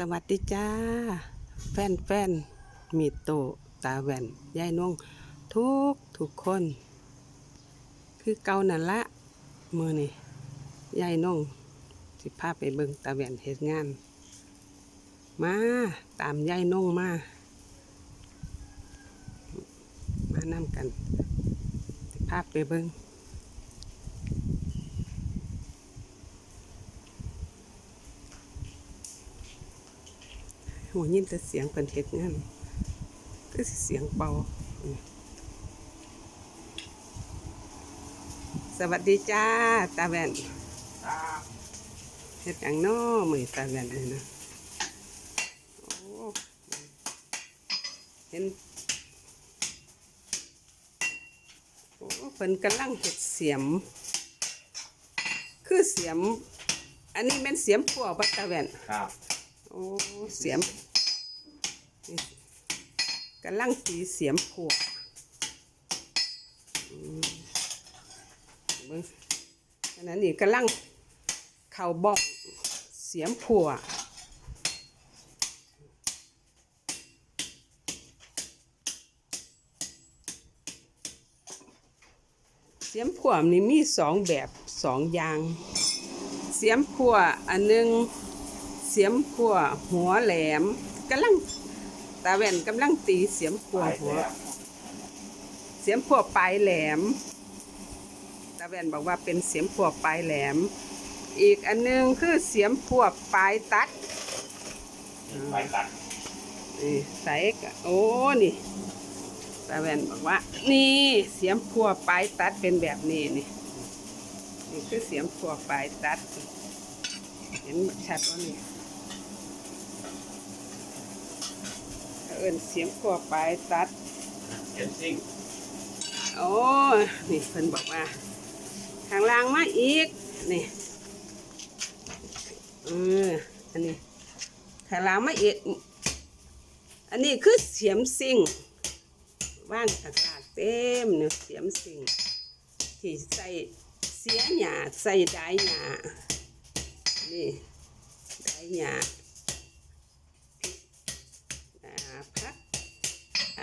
สวัสดีจ้า แฟนแฟนๆมีโตตาแว่นยายนุ่งทุกทุกคน คือเก่านั่นละมือนี่ยายนุ่งสิพาไปเบิงตาแว่นเฮ็ดงาน มาตามยายนุ่งมา มานำกันสิพาไปเบิ่ง หัวยินแต่เสียงเพิ่นเฮ็ดงานก็สิเสียงเบาอืมสวัสดีจ้า ตาแว่นเฮ็ดหยังน้อมื้อนี้ตาแว่นนี่นะโอ้เห็นโอ้เพิ่นกำลังเฮ็ดเสียม คือเสียม อันนี้เป็นเสียมขัวบ่ตาแว่นครับ โอ้เสียมกำลังตีเสียมผัวอืมเบิ่งอันนั้นนี่กำลังเข่าบอกเสียมผัวเสียมผัวนี่มีสองแบบสองอย่าง เสียมผัวอันหนึง สียมขัวหัวแหลมกำลังตาแว่นกำลังตีเสียมขัวหัว เสียมขัวปลายแหลมตาแว่นบอกว่าเป็นเสียมขัวปลายแหลม อีกอันหนึงคือเสียมขัวปลายตัดไปตัดนี่ใส่โอ้นี่ตาแว่นบอกว่า นี่เสียมขัวปลายตัดเป็นแบบนี้นี่นี่คือเสียมขัวปลายตัด เห็นชัดว่านี่ เอินเสียงขัวปลายตัดเขียนซิ่งโอ้ยนี่เพิ่นบอกว่าข้างล่างมาอีกนี่เอออันนี้ข้างล่างมาอีกอันนี้คือเสียมซิ่งว่างตะกร้าเต็มเนี่ยเสียมซิ่งที่ใส่เสียหยาใส่ได้หยานี่ได้หยาอ่า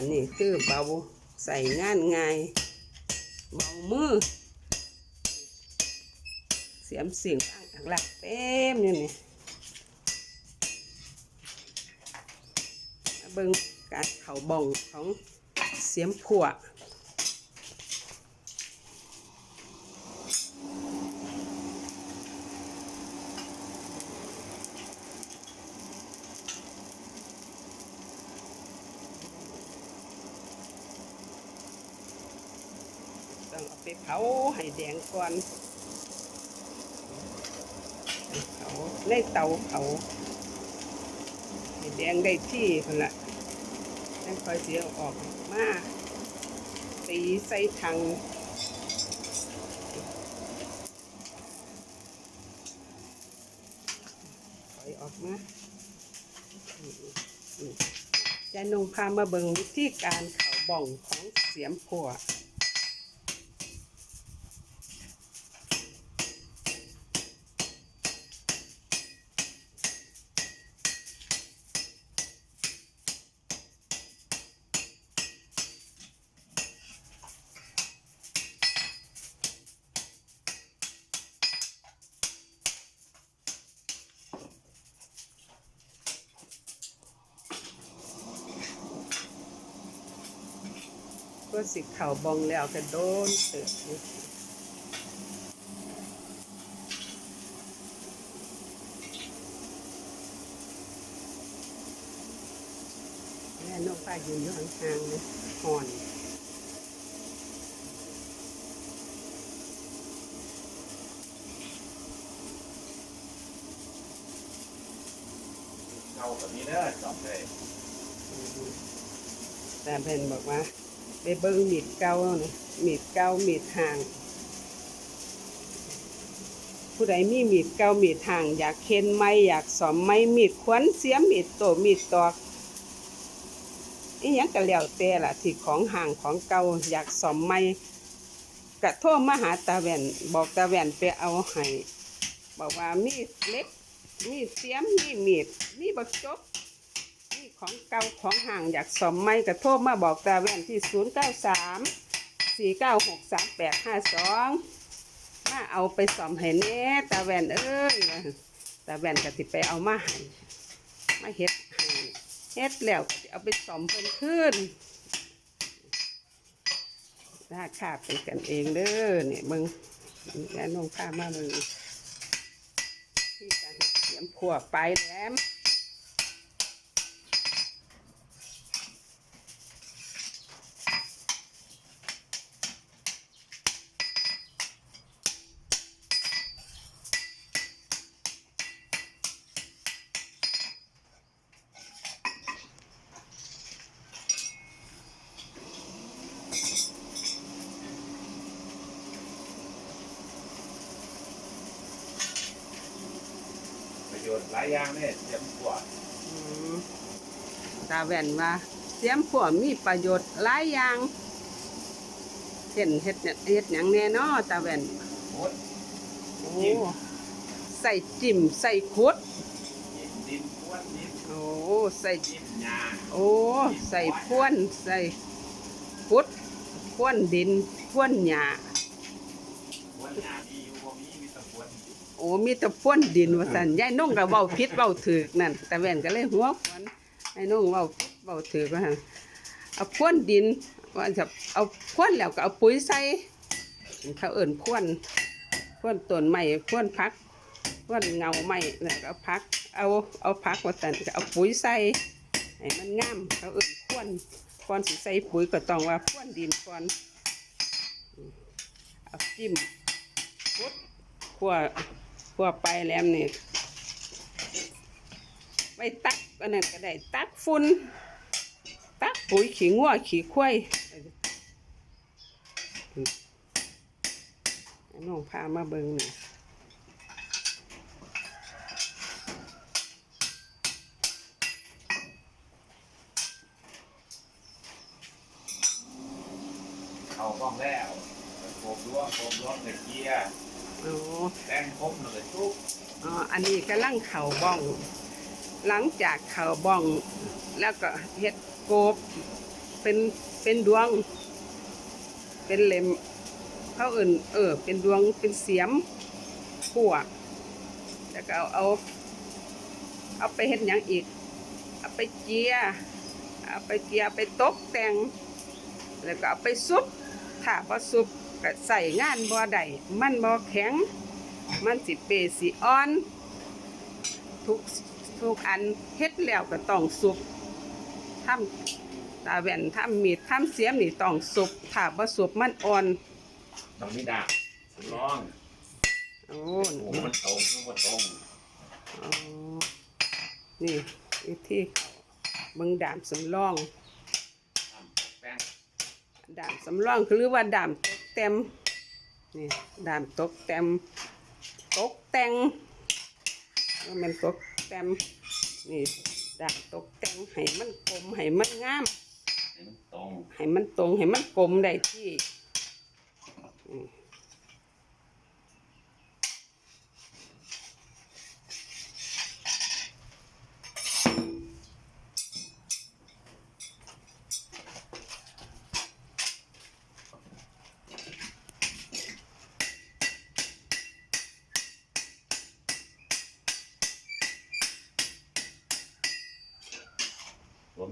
อันนี้คือเบาใส่งานง่าย เบามือ เสียมสิ่งอ่างหลักเต็มอยู่นี่เบิ่งการเข่าบ่องของเสียมผัว ต้องเอาไปเผาให้แดงก่อนเผาในเตาเผาให้แดงได้ที่คนละแล้วค่อยเสียออกมาตีใส่ถังถอยออกมาจะนงพามาเบิงวิธีการเขาบ่องของเสียมผัว ก็สิเข่าบองแล้วก็โดนเติบแม่น้องป้ายืนอยู่ห่างๆนะห่อนเข้าแบบนี้เด้อจอบเลยแต่เพนบอกว่า ไปเบิ้งมีดเก่านะมีดเก่ามีดห่าง ผู้ใดมีมีดเก่ามีดห่าง อยากเค้นไม้อยากสอมไม้มีดขวัญเสียมมีดโตมีดตอกอีหยังก็แล้วแต่ล่ะที่ของห่างของเก่าอยากสอมไม้กระโทรมาหาตาแว่นบอกตาแว่นไปเอาให้บอกว่ามีดเล็กมีเสียมมีมีดมีบักจบ ของเก่าของห่างอยากสมไม่กระโทรมาบอกตาแว่นที่ศูนย์เก้าสามสี่เก้าหกสามแปดห้าสองมาเอาไปสอมให้แน่ตาแว่นเอ้ยตาแว่นก็สิไปเอามาให้มาเฮ็ดให้เฮ็ดแล้วเอาไปสอมเพิ่นขึ้นราคาเป็นกันเองเด้อเนี่ยมึงแล้น้องข้ามามึงที่การเสียมขัวไปแหลม ยชน์หลายอย่างเนี่ยเตรียมขวดอืมตาแว่นว่าเสียมขัวมีประโยชน์หลายอย่างเช่นเฮ็ดเนี่ยเฮ็ดอย่างแน่นอตาแว่นโคตรโอ้ใส่จิ้มใส่คุดดินดินขวดดินโอ้ใส่จิ้ยาโอ้ใส่พ่วนใส่คุดพ่วนดินพ่วนหญ้า ขวดยามีอยู่บ่มีมีแตะขวด โอ้มีแต่พ่นดินว่าสันยายนุ่งก็เว้าผิดเว้าถูกนั่นแต่แว่นก็เลยหัวควันไอ้นุ่งเว้าผิดเว้าถูกว่าหั่นเอาพ่นดินว่าจะเอาพ่นแล้วก็เอาปุ๋ยใส่เขาเอิ่นพ่นพ่นต้นไม้พ่นพักพ่นเงาไม้แล้วก็เอาพัก เอาเอาพักว่าสันก็เอาปุ๋ยใส่ให้มันงามเขาเอิ่นพ่นก่อนสิใส่ปุ๋ยก็ต้องว่าพ่นดินก่อนเอาจิ้มพุดขั่ว ขั่วไปแล้วนี่ไปตักอันนั้นก็ได้ตักฝุ่นตักปุ๋ยขี้งัวขี้ควายน้องพามาเบิ่งนี่เอาบ้องแล้วโคบล้วงโคบล้วงตะเกียร์ โอ้แป้งครบเลยทุกอ๋ออันนี้กำลังเข่าบ้อง หลังจากเข่าบ้อง แล้วก็เฮ็ดโกบ เป็นเป็นดวง เป็นเล็มเขาเอื่นเออ เป็นดวงเป็นเสียมขั่วแล้วก็เอาเอาเอาไปเฮ็ดหยังอีก เอาไปเจียเอาไปเจียไปตกแต่ง แล้วก็เอาไปซุปถ้าบ่ซุป ก็ใส่งานบ่ได้มันบ่แข็ง มันสิเปสิอ่อน ทุกทุกอันเฮ็ดแล้วก็ต้องซุปทำตาแว่นทำมีดทำเสียมนี่ต้องซุปถ้าบ่ซุปมันอ่อนต้องมีดาบสำรองโอ้โอ้มันตรงมันตรงอ๋อนี่วิธีเบิ่งดามสำรองทำแป้งดามสำรองคือหรือว่าดามตก เต็มนี่ดามตกเต็มตกแต่งว่ามันตกเต็มนี่ดามตกแต่งให้มันกลมให้มันงามให้มันตรงให้มันตรงให้มันกลมได้ที่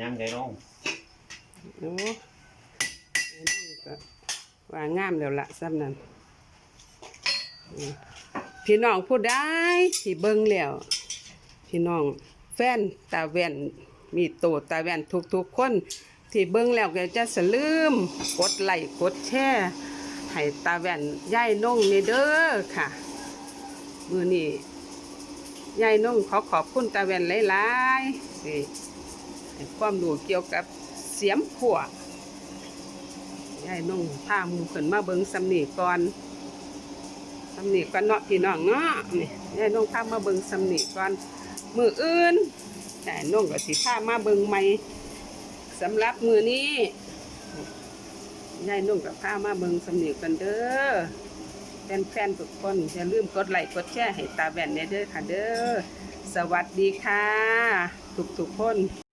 อืมรวมยำไก่น้องโอ้ก็ว่างามแล้วละซ้ำนั้นพี่น้องผู้ใดที่เบิ่งแล้วพี่น้องแฟนตาแว่นมีโตตาแว่นทุกๆคน ที่เบิ่งแล้วก็จะสลืมกดไลค์กดแชร์ให้ตาแว่นย่ายนงนี่เด้อค่ะ มือนี้ย่ายนงขอขอบคุณตาแว่นหลายๆที่ ความรู้เกี่ยวกับเสียมขั่วยายนงพาหมูขึ้นมาเบิ่งสำนีก่อนสำนีก่อนเนาะพี่น้องเนาะนี่ยายนงพามาเบิ่งสำนีก่อนมืออื่นแต่น้องก็สิพามาเบิ่งใหม่สำหรับมือนี้ยายนุ่งกับพามาเบิ่งสำเนียกันเด้อแฟนๆทุกคนอย่าลืมกดไลค์กดแชร์ให้ตาแว่นเนเด้อค่ะเด้อสวัสดีค่ะ ทุกๆคน